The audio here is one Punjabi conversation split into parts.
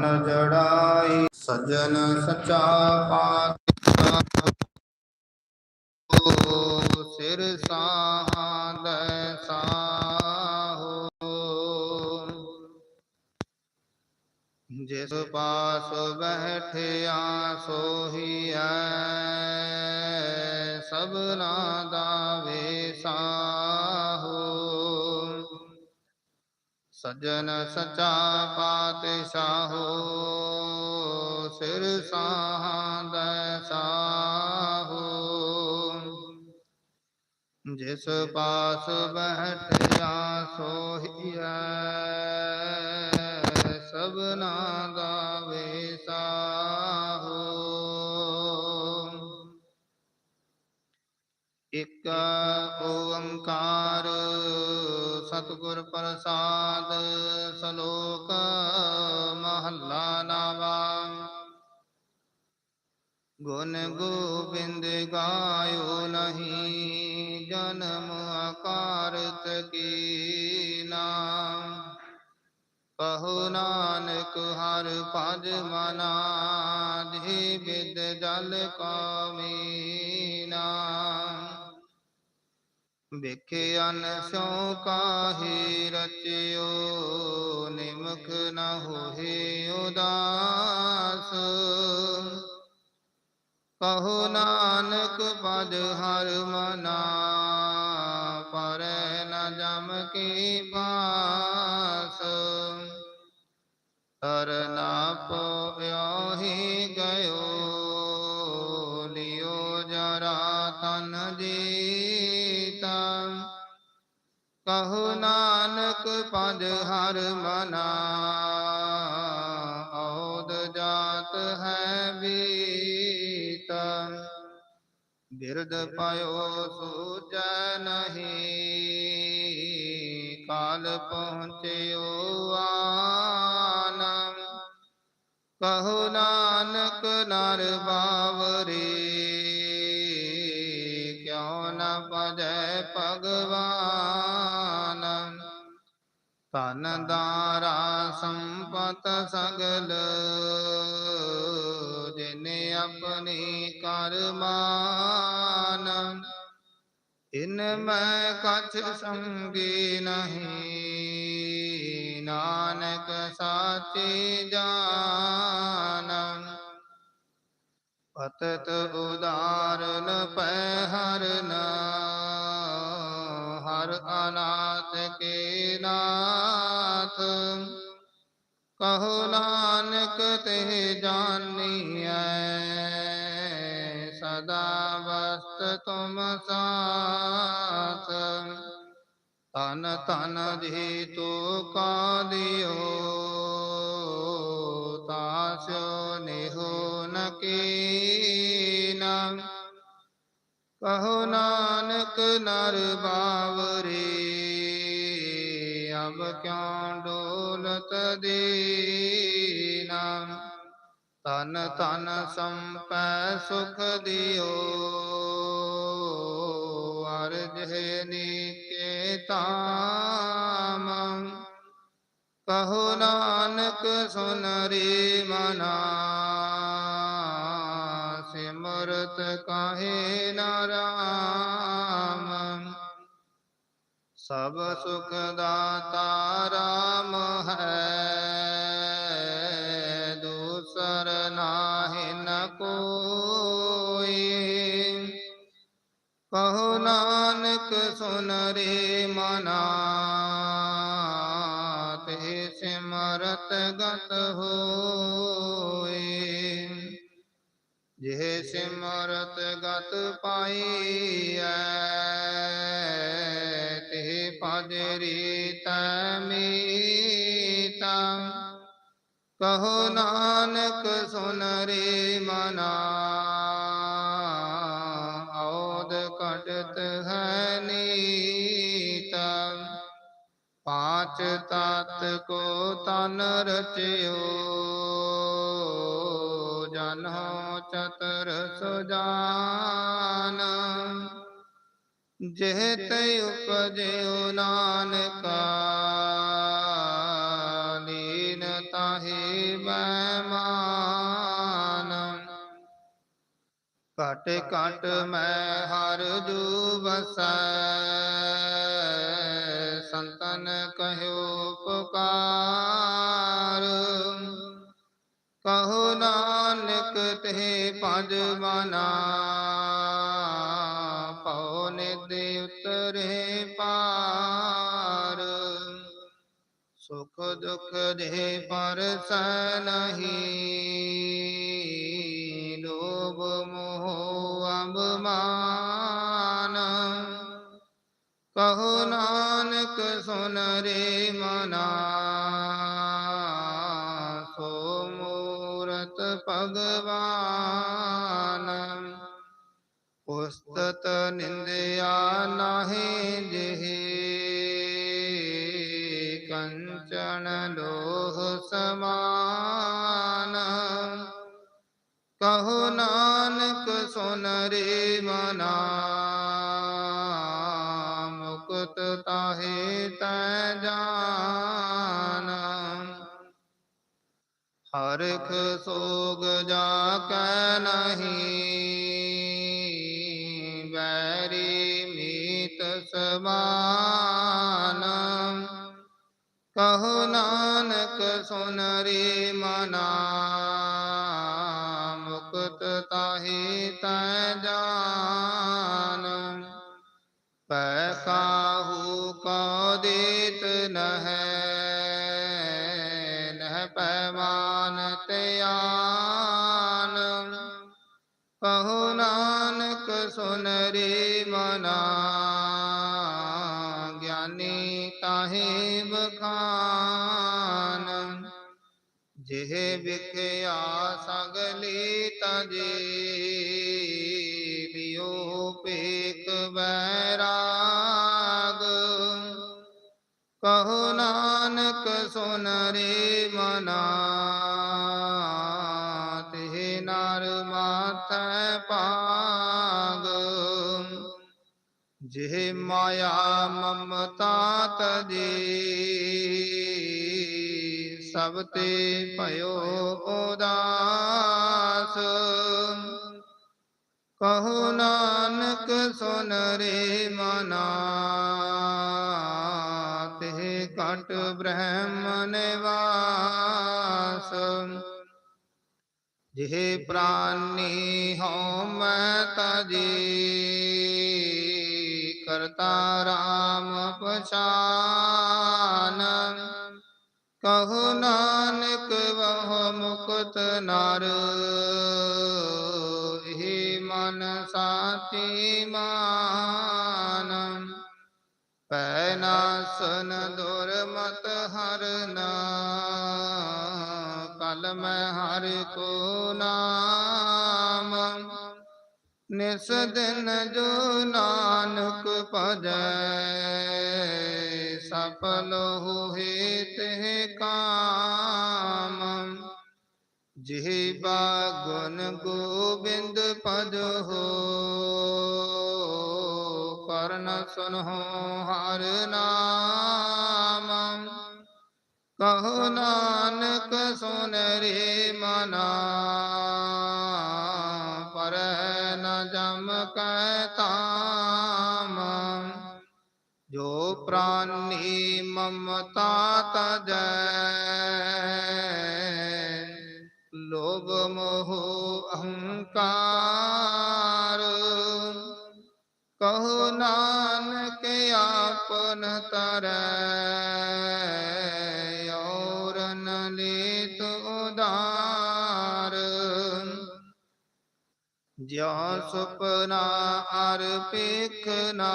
ਧਨ ਜੜਾਈ ਸਜਨ ਸਚਾ ਪਾਤਸ਼ਾਹ। ਸਿਰ ਸਾਹੰਦੈ ਸਾਹੋ। ਜਿਸ ਪਾਸ ਬੈਠਿਆ ਸੋਹੀਐ ਸਭਨਾ ਦਾ ਵੇਸਾਹੋ ਸਜਣ ਸਚਾ ਪਾਤਸ਼ਾਹੋ, ਸਿਰ ਸਾਹੰਦੈ ਸਾਹੋ। ਜਿਸ ਪਾਸ ਬੈਠਿਆ ਸੋਹੀਐ, ਸਭਨਾ ਦਾ ਵੇਸਾਹੋ ਇਕ ਓੰਕਾਰ ਸਤਿਗੁਰ ਪ੍ਰਸਾਦ, ਸ਼ਲੋਕ ਮਹੱਲਾ ਨਾਵਾ। ਗੁਣ ਗੋਬਿੰਦ ਗਾਇਓ ਨਹੀਂ, ਜਨਮ ਆਕਾਰਤ ਕੀ ਨਾਮ। ਕਹੋ ਨਾਨਕ ਹਰ ਭਜ ਮਨਾ ਦੇ ਬਿਦ ਜਲ ਕਾ ਵਿਖਿਆਨ ਸੋ ਕਾਹੀ ਰਚਿਓ ਨਿਮਖ ਨ ਹੋਏ ਉਦਾਸ। ਕਹੋ ਨਾਨਕ ਪਦ ਹਰ ਮਨਾ, ਪਰੈ ਨ ਜਮ ਕੀ ਬਾਸ ਤਰਨਾ ਪੋਇਓ ਕਹੋ ਨਾਨਕ ਪਦ ਹਰ ਮਨਾ, ਔਦ ਜਾਤ ਹੈ ਬੀਤ ਬਿਰਦ ਪਾਇਓ ਸੂਜੈ ਨਹੀਂ, ਕਾਲ ਪਹੁੰਚਿਓ ਆਨ ਕਹੋ ਨਾਨਕ ਨਰ ਬਾਵਰੀ, ਕਿਉ ਨਾ ਭਜੈ ਭਗਵਾਨ? ਧਨ ਦਾਰਾ ਸੰਪਤ ਸਗਲ, ਜਿਨੇ ਆਪਣੀ ਕਰਮਾਨ ਇਨ ਮੈਂ ਕਛ ਸੰਗੀ ਨਹੀਂ, ਨਾਨਕ ਸਾਚੀ ਜਾਨ। ਪਤਤ ਉਦਾਰਨ ਪੈ ਹਰਨ। ਹਰ ਅਨਾਥ ਕੇ ਨਾਥ। ਕਹੋ ਨਾਨਕ ਤੇ ਜਾਣੀਐ ਸਦਾ ਵਸਤ ਤੁਮ ਸਾਥ। ਤਨ ਤਨ ਜੀ ਤੋ ਕਾ ਦਿਓ ਤਾਸੋ ਨਿਹੋ ਨਕੀਨਾ ਕਹੋ ਨਾਨਕ ਨਰ ਬਾਵਰੀ, ਅਬ ਕਿਉ ਡੋਲਤ ਦੀਨਾ? ਤਨ ਤਨ ਸੰਪੈ ਸੁਖ ਦਿਓ, ਅਰਜ ਨੀਕੇ ਤਾਮ ਕਹੋ ਨਾਨਕ ਸੁਨ ਰੇ ਮਨਾ ਸਭ ਸੁਖ ਦਾਤਾ ਰਾਮ ਹੈ, ਦੂਸਰ ਨਾਹਿ ਨ ਕੋਈ। ਕਹੋ ਨਾਨਕ ਸੁਨ ਰੇ ਮਨਾ ਤੇ ਸਿਮਰਤ ਗਤ ਹੋਏ। ਜਿਹ ਸਿਮਰਤ ਗਤ ਪਾਈ ਤੇ ਪਜਰੀ ਕਹੋ ਨਾਨਕ ਸੁਨ ਰੇ ਮਨਾ। ਔਦ ਕਟਤ ਹੈ ਨੀਤਾ। ਪਾਂਚ ਤਤ ਕੋ ਤਨ ਰਚਿਓ। ਜਨੋ ਚਤਰ ਸੁਜਾਨ ਜਿਹ ਤੈ ਉਪਜਿਉ ਨਾਨਕਾ, ਲੀਨ ਤਾਹੇ ਮਹਿਮਾਨ। ਘਟ ਘਟ ਮੈਂ ਹਰ ਜੂ ਬਸੈ ਸੰਤਨ ਕਹਿਓ ਪੁਕਾਰ। ਕਹੋ ਨਾਨਕ ਤੇ ਪੰਜ ਮਨਾ ਸੁਖ ਦੁਖ ਦੇ ਪਰਸ ਨਹੀਂ, ਲੋਭ ਮੋਹ ਅਭਮਾਨ ਕਹੋ ਨਾਨਕ, ਸੁਨ ਰੇ ਮਨਾ। ਸੋ ਮੂਰਤ ਭਗਵਾਨ। ਉਸਤਤ ਨਿੰਦਿਆ ਨਾਹੀ ਜਿਹੇ ਕੰਚਨ ਲੋਹ ਸਮਾਨ। ਕਹੋ ਨਾਨਕ ਸੁਨ ਰੇ ਮਨਾ, ਮੁਕਤ ਤਾਹੇ ਤੈ ਜਾਨ। ਹਰਖ ਸੋਗ ਜਾ ਕੈ ਨਹੀਂ ਕਹੋ ਨਾਨਕ ਸੁਨ ਰੇ ਮਨਾ ਮੁਕਤ ਤਾਹੀ ਤੈ ਜਾ ਜਿਹ ਵਿਖਿਆ ਸਗਲੀ ਤਜੇ ਲਿਓ ਪੇਕ ਬੈਰਾਗ ਕਹੋ ਨਾਨਕ ਸੁਨ ਰੇ ਮਨਾ ਤੇ ਨਰ ਮਾਥੈ ਭਾਗ। ਜਿਹ ਮਾਇਆ ਮਮਤਾ ਤਜੇ ਸਭ ਤੇ ਭਇਓ ਉਦਾਸ। ਕਹੋ ਨਾਨਕ, ਸੁਨ ਰੇ ਮਨਾ ਤੇ ਕਟ ਬ੍ਰਹਮ ਨਿਵਾਸ। ਜਿਹ ਪ੍ਰਾਨੀ ਹਉ ਮੈਂ ਤਜੀ ਕਰਤਾ ਰਾਮ ਪਛਾਨ ਕਹੋ ਨਾਨਕ ਵਹ ਮੁਕਤ ਨਰ। ਇਹ ਮਨ ਸਾਚੀ ਮਾਨ। ਪੈ ਨਾਸਨ ਦੁਰਮਤ ਹਰਨਾ ਕਲ ਮੈਂ ਹਰ ਕੋ ਨਾਮ। ਨਿਸ ਦਿਨ ਜੋ ਨਾਨਕ ਭਜੈ। ਸਫਲ ਹੋਏ ਤੇ ਕਾਮ। ਜਿਹ ਬਾਗੁਨ ਗੋਬਿੰਦ ਪਦ ਹੋ ਕਰਨ ਸੁਨਹੁ ਹਰ ਨਾਮ। ਕਹੋ ਨਾਨਕ ਸੁਨ ਰੇ ਮਨਾ, ਪਰ ਨ ਜਮ ਕੈ ਤਾਮ ਜੋ ਪ੍ਰਾਨੀ ਮਮਤਾ ਤਜੈ ਲੋਭ ਮੋਹ ਅਹੰਕਾਰ। ਕਹੋ ਨਾਨਕ ਆਪਨ ਤਰੈ ਜਿਉ ਸੁਪਨਾ ਅਰ ਪੇਖਨਾ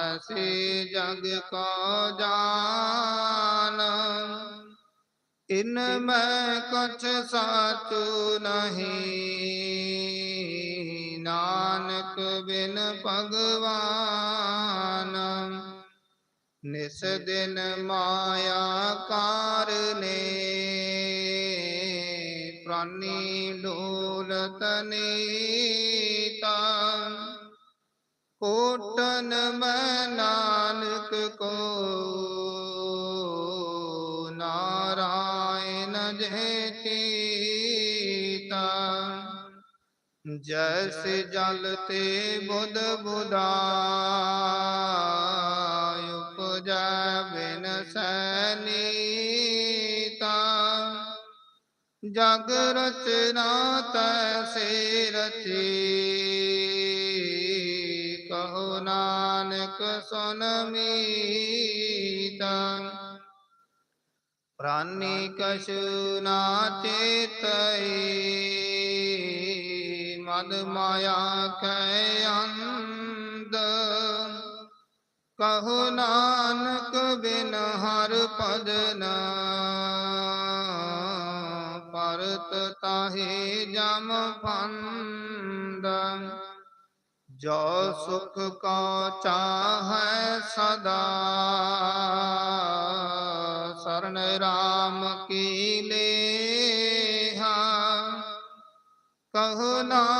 ਐਸੇ ਜਗ ਕੋ ਜਾਨ। ਇਨ ਮੈਂ ਕਛ ਸਾਚੂ ਨਹੀਂ ਨਾਨਕ ਬਿਨ ਭਗਵਾਨ। ਨਿਸ ਦਿਨ ਮਾਇਆ ਕਾਰਨੇ ਪ੍ਰਾਨੀ ਡੋਲਤ ਨੀਤਾ ਕੋਟਨ ਮੈਂ ਨਾਨਕ ਕੋ ਨਾਰਾਇਣ ਜੈ ਚੀਤਾ। ਜੈਸੇ ਜਲ ਤੇ ਬੁੱਧ ਬੁਦਾਇ ਉਪਜੈ ਬਿਨ ਸੈਨੀਤਾ ਜਗ ਰਚਨਾ ਤੈਸੇ ਰਚੀ ਕਹੋ ਨਾਨਕ ਸੁਨ ਮੀਤਾ। ਪ੍ਰਾਨੀ ਕਛੁ ਨਾ ਚੇਤਈ। ਮਦ ਮਾਇਆ ਕੈ ਅੰਧ। ਕਹੋ ਨਾਨਕ ਬਿਨ ਹਰ ਭਜਨ ਪਰਤ ਤਾਹੇ ਜਮ ਫੰਦ ਜੋ ਸੁਖ ਕੋ ਚਾਹੈ ਸਦਾ। ਸਰਨ ਰਾਮ ਕੀ ਲੇਹਾ। ਕਹੋ ਨਾਨਕ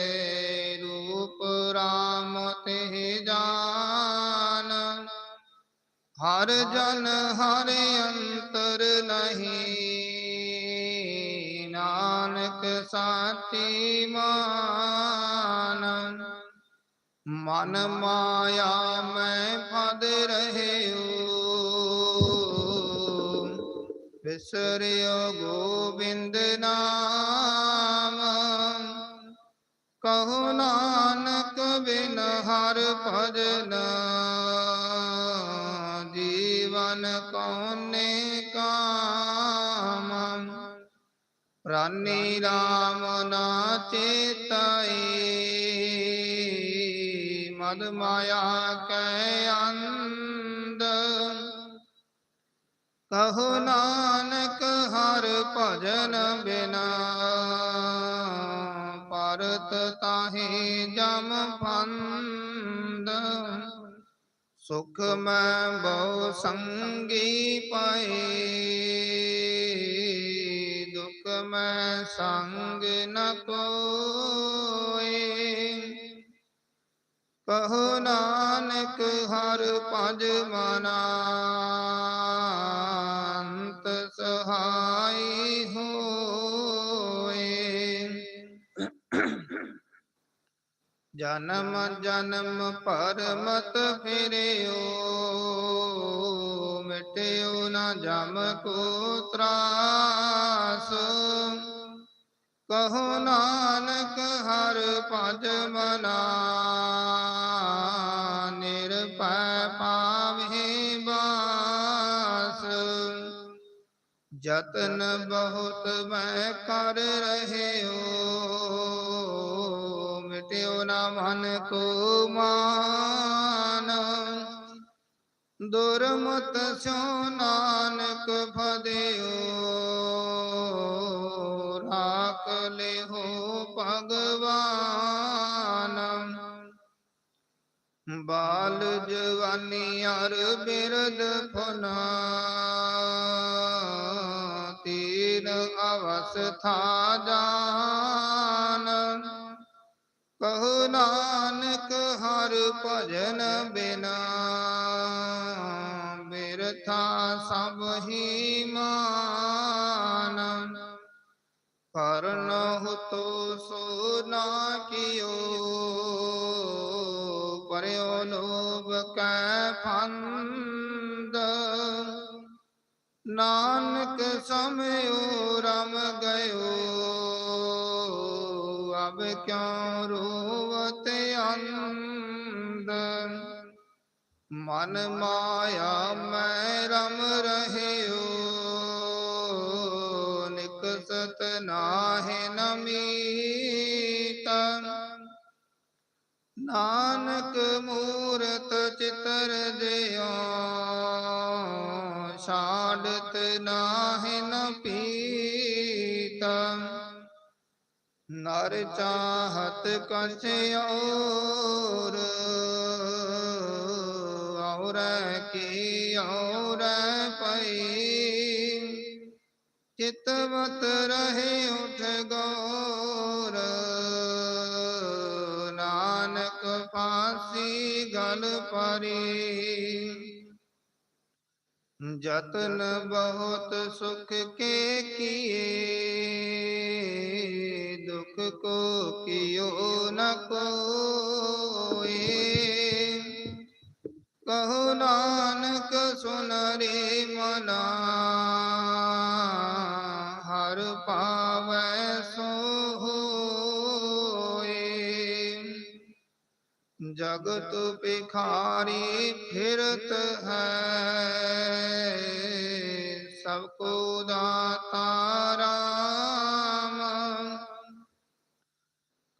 ਹਰ ਜਨ ਹਰ ਅੰਤਰ ਨਹੀਂ, ਨਾਨਕ ਸਾਚੀ ਮਾਨ। ਮਨ ਮਾਇਆ ਮੈਂ ਫਦ ਰਹਿਉ ਵਿਸਰਿਓ ਗੋਬਿੰਦ ਨਾਮ। ਕਹੋ ਨਾਨਕ ਬਿਨ ਹਰ ਭਜਨ। ਜੀਵਨ ਕੋਨੇ ਕਾਮ? ਰਾਨੀ ਰਾਮ ਨਾ ਚੇਤਾਈ ਮਦ ਮਾਇਆ ਕੈ ਅੰਧ। ਕਹੋ ਨਾਨਕ ਹਰ ਭਜਨ ਬਿਨਾ। ਪਰਤ ਤਾਹੇ ਜਮ ਫੰਦ ਸੁਖ ਮੈਂ ਬਹੁ ਸੰਗੀ ਪਏ ਦੁਖ ਮੈਂ ਸੰਗ ਨ ਕੋਏ ਕਹੋ ਨਾਨਕ ਹਰ ਭਜ ਮਨਾ ਜਨਮ ਜਨਮ ਪਰਮਤ ਫਿਰਿਓ ਮਿਟਿਓ ਨਾ ਜਮ ਕੋ ਤਰਾਸ। ਕਹੋ ਨਾਨਕ ਹਰ ਭਜ ਮਨਾ ਨਿਰਭੈ ਪਾਵੇ ਬਾਸ। ਜਤਨ ਬਹੁਤ ਮੈਂ ਕਰ ਰਹਿਓ ਮਿਟਿਓ ਨਾ ਮਨ ਕੋ ਮਾਨ। ਦੁਰਮਤ ਸਿਉ ਨਾਨਕ ਫਦਿਓ, ਰਾਖ ਲਿਹੋ ਭਗਵਾਨ। ਬਾਲ ਜਵਾਨੀ ਅਰ ਬਿਰਦ ਫੁਨਾ ਤੀਨ ਅਵਸਥਾ ਜਾਨ। ਕਹੋ ਨਾਨਕ, ਹਰ ਭਜਨ ਬਿਨਾ। ਬਿਰਥਾ ਸਭ ਹੀ ਮਾਨ। ਕਰਨ ਹੁਤੋ ਸੋ ਨਾ ਕਿਓ। ਪਰਿਓ ਲੋਭ ਕੈ ਫੰਦ। ਨਾਨਕ ਸਮਿਓ, ਰਮ ਗਇਓ। ਅਬ ਕਿਉ ਰੋਵਤ ਅੰਦ ਮਨ ਮਾਇਆ ਮੈਂ ਰਮ ਰਹਿਓ ਨਿਕਸਤ ਨਾਹਿ ਨਮੀਤ ਨਾਨਕ ਮੂਰਤ ਚਿਤ ਬਿਸਰ ਜਿਓ ਨਾਹਿ ਨ ਨਰ ਚਾਹਤ ਕਛ ਔਰ ਔਰ ਕੀ ਔਰ ਪਈ ਚਿਤਵਤ ਰਹੇ ਉਠ ਗੌਰ, ਨਾਨਕ ਪਾਸੀ ਗਲ ਪਰੀ। ਜਤਨ ਬਹੁਤ ਸੁਖ ਕੇ ਕੀਏ ਦੁਖ ਕੋ ਕਿਓ ਨ ਕੋਏ ਕਹੋ ਨਾਨਕ ਸੁਨ ਰੇ ਮਨਾ। ਹਰ ਪਾਵੈ ਸੋ ਹੋਏ ਜਗਤ ਪਿਖਾਰੀ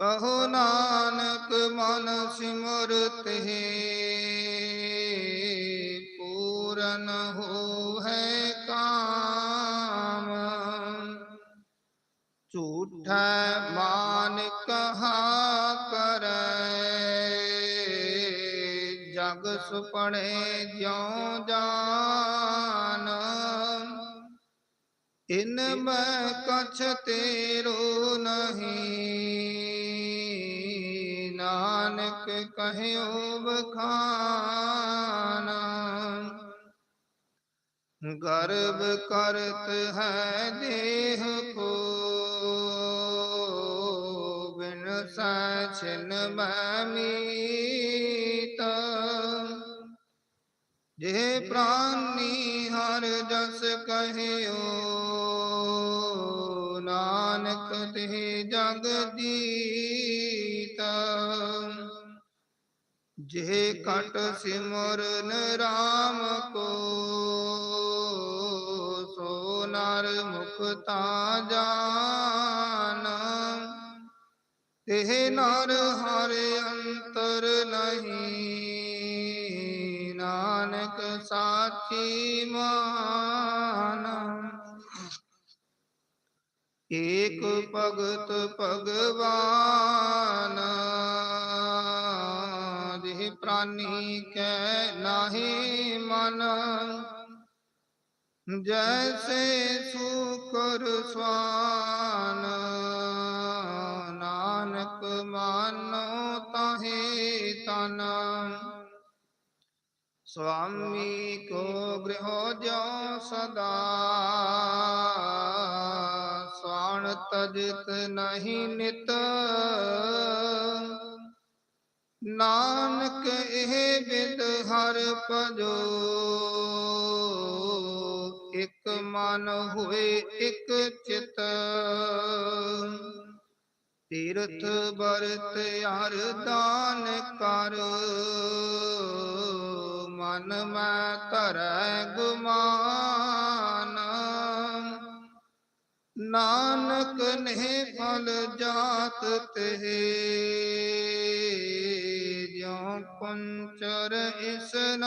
ਕਹੋ ਨਾਨਕ ਮਨ ਸਿਮਰਤ ਹੈ, ਪੂਰਨ ਹੋਵੇ ਕਾਮ। ਝੂਠਾ ਮਾਨ ਕਹਾ ਕਰੈ, ਜਗ ਸੁਪਣੇ ਜਿਉ ਜਾਨ। ਇਨ ਮੈਂ ਕਛ ਤੇਰੋ ਨਹੀਂ ਨਾਨਕ ਕਹਿਓ ਬਖਾਨ ਗਰਬ ਕਰਤ ਹੈ ਦੇਹ ਕੋ, ਬਿਨ ਸਚਨ ਮੈਂ ਜੇ ਪ੍ਰਾਨੀ ਹਰ ਜਸ ਕਹਿਓ, ਨਾਨਕ ਤੇ ਜਗ ਜੀਤ ਜੇ ਕਟ ਸਿਮਰਨ ਰਾਮ ਕੋ, ਸੋ ਨਰ ਮੁਕਤਾ ਜਾਨ ਇਹ ਨਰ ਹਰ ਅੰਤਰ ਨਹੀਂ, ਨਾਨਕ ਸਾਚੀ ਮਾਨ। ਏਕ ਭਗਤ ਭਗਵਾਨ ਜਿਹ ਪ੍ਰਾਨੀ ਕੈ ਨਾਹੀ ਮਨ। ਜੈਸੇ ਸੂਕਰ ਸਵਾਨ, ਨਾਨਕ ਮਾਨੋ ਤਾਹੇ ਤਨ। ਸੁਆਮੀ ਕੋ ਗ੍ਰਹਿ ਜੋ ਸਦਾ ਸਵਾਣ ਤਜਤ ਨਹੀਂ ਨਿਤ। ਨਾਨਕ ਇਹ ਬਿਦ ਹਰ ਭਜੋ, ਇਕ ਮਨ ਹੋਏ ਇਕ ਚਿਤ। ਤੀਰਥ ਬਰਤ ਹਰ ਦਾਨ ਕਰ, ਮਨ ਮੈਂ ਧਰੈ ਗੁਮਾਨ। ਨਾਨਕ ਨੇ ਫਲ ਜਾਤ ਤੇ ਜਿਉ ਪੰਚਰ ਇਸਨਾਨ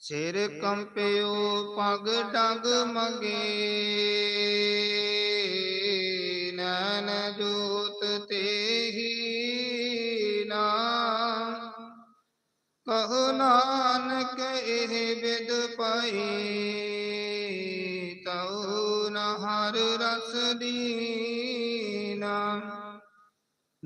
ਸਿਰ ਕੰਪਿਓ ਪਗ ਡਗ ਮਗੇ। ਨੈਣ ਜੋਤ ਤੇਹੀ ਨਾ ਕਹੋ ਨਾਨਕ ਇਹ ਬਿਦ ਪਈ। ਤਉ ਨ ਹਰ ਰਸ ਦੀਨਾ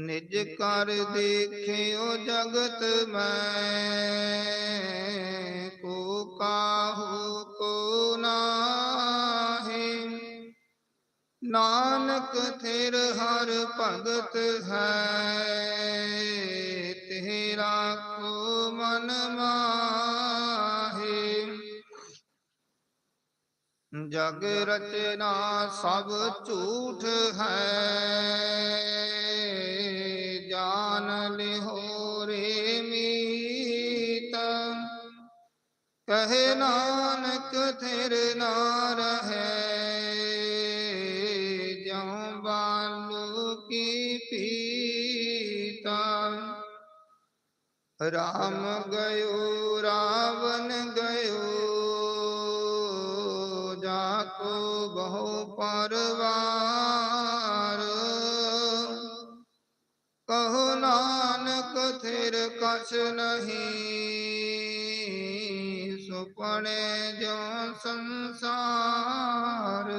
ਨਿਜ ਕਰ ਦੇਖਿਓ ਜਗਤ ਮੈਂ ਕੋ ਕਾਹੂ ਕੋ ਨਾਹੀ। ਨਾਨਕ ਥਿਰ ਹਰ ਭਗਤ ਹੈ ਤੇਰਾ ਕੋ ਮਨ ਮਾਹੀ। ਜਗ ਰਚਨਾ ਸਭ ਝੂਠ ਹੈ। ਜਾਨ ਲਿਹੋ ਰੇ ਮੀਤ। ਕਹੇ ਨਾਨਕ ਥਿਰ ਨਾ ਰਹੈ, ਜਿਉ ਬਾਲੂ ਕੀ ਪੀਤਾ। ਰਾਮ ਗਇਓ, ਰਾਵਣ ਗਇਓ, ਜਾ ਕੋ ਬਹੁ ਪਰਵਾਰ ਥਿਰ ਕਛ ਨਹੀਂ, ਸੁਪਨੇ ਜੋ ਸੰਸਾਰ।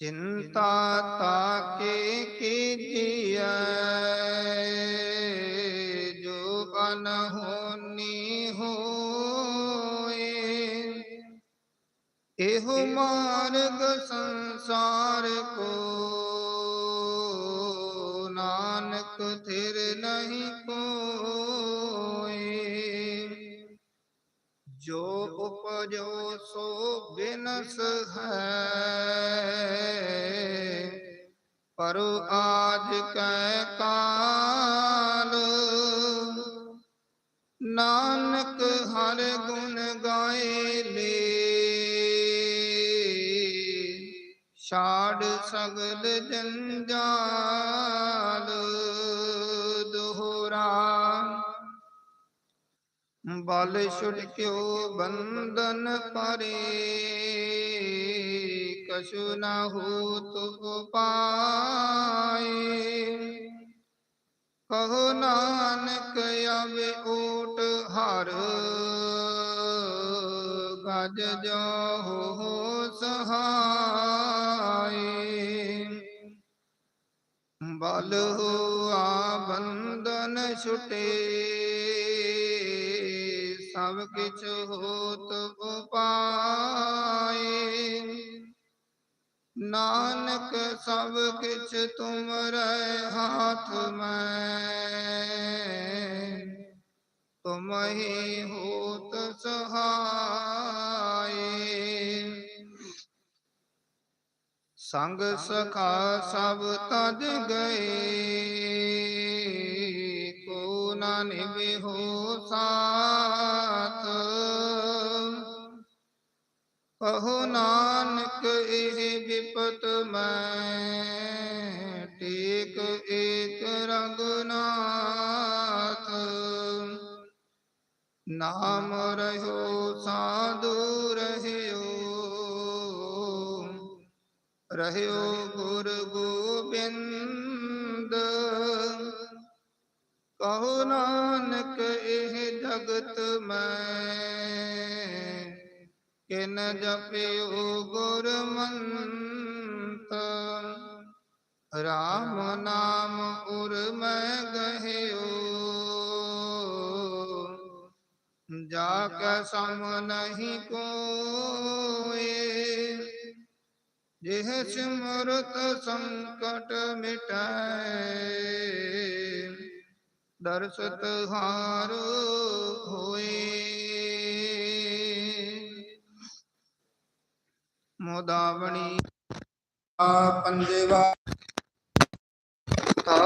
ਚਿੰਤਾ ਤਾਕੇ ਕੀਜੀਐ, ਜੋ ਅਨਹੋਨੀ ਹੋਏ। ਇਹੋ ਮਾਰਗ ਸੰਸਾਰ ਕੋ ਨਾਨਕ ਥਿਰ ਨਹੀਂ ਕੋਏ ਜੋ ਉਪਜੋ ਸੋ ਬਿਨਸ ਹੈ। ਪਰ ਆਜ ਕੈ ਕਾਲ, ਨਾਨਕ ਹਰ ਗੁਣ ਗਾਏ ਲੇ। ਛਾੜ ਸਗਲ ਜੰਜਾਲ ਬਲ ਛੁਟਕਿਓ ਬੰਧਨ ਪਰੇ, ਕਛੁ ਨਾ ਹੋਤ ਉਪਾਏ ਕਹੋ ਨਾਨਕ ਆਵੇ ਓਟ ਹਰ, ਗਜ ਜੋ ਹੋ ਸਹਾਏ। ਬਲ ਹੋਆ ਬੰਧਨ ਛੁਟੇ ਸਭ ਕਿਛ ਹੋਤ ਉਪਾਏ। ਨਾਨਕ ਸਭ ਕਿਛ ਤੁਮਰੇ ਹਾਥ ਮੈਂ। ਤੁਮ ਹੀ ਹੋਤ ਸਹਾਏ। ਸੰਗ ਸਖਾ ਸਭ ਤਜ ਗਏ। ਕੋ ਨਾ ਸਾਥ। ਕਹੋ ਨਾਨਕ, ਇਹ ਵਿਪਤ ਮੈਂ ਟੇਕ ਏਕ ਰੰਗਨਾਥ। ਨਾਮ ਰਹਿਓ, ਸਾਧੂ ਰਹਿਓ। ਰਹਿਓ ਗੁਰ ਗੋਬਿੰਦ। ਕਹੋ ਨਾਨਕ ਇਹ ਜਗਤ ਮੈਂ। ਕਿਨ ਜਪਿਓ ਗੁਰਮੰਤ। ਰਾਮ ਨਾਮ ਉਰ ਮੈਂ ਗਹਿਓ। ਜਾ ਕੇ ਸਮ ਨਹੀਂ ਕੋਏ। ਜਿਹ ਸਿਮਰਤ ਸੰਕਟ ਮਿਟਾਏ ਦਰਸਤ ਹਾਰ ਹੋਏ। ਮੋਦਾਵਣੀ ਆ ਪੰਜਵਾ ਤਾ